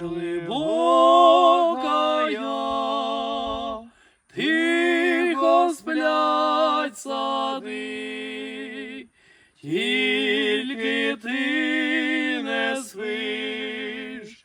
глибокая, тихо сплять сади, тільки ти не спиш,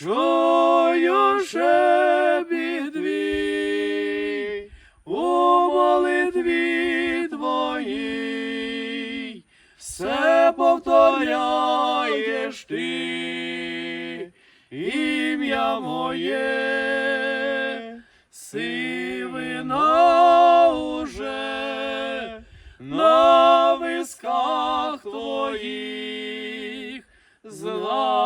чую шепіт твій, у молитві твоїй, все повторяєш ти, ім'я моє, сивина уже на висках твоїх, знаю,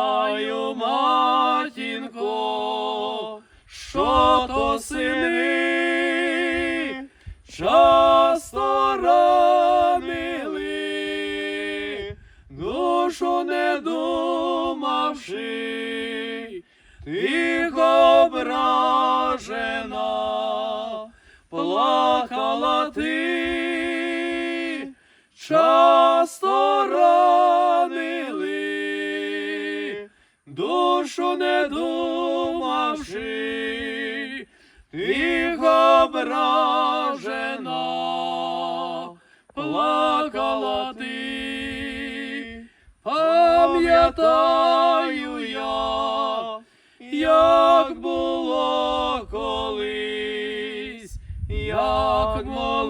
душу не думавши, тихо ображена, плакала ти, часто ранили, душу не думавши, тихо ображена, пам'ятаю я, як було колись, як молилася.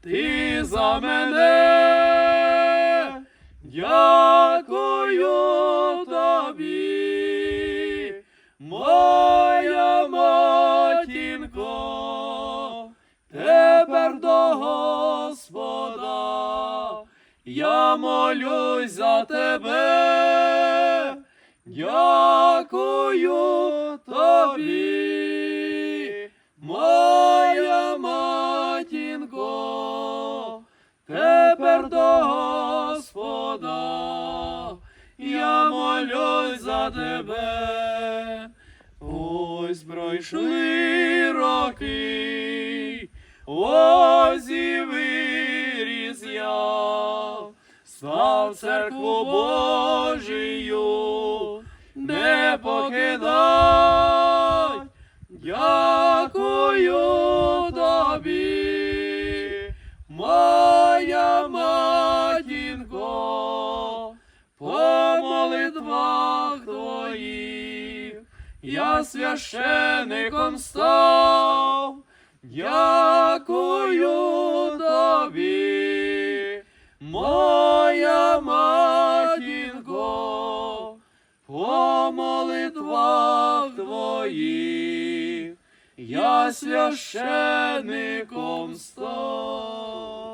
Ти за мене, дякую я молюсь за тебе, дякую тобі, моя матінко, тепер до Господа. Я молюсь за тебе. Ось пройшли роки, ось став церкву Божию, не покидай, дякую тобі, моя матінко, по молитвах твоїх я священиком став, дякую твоїх я священником став.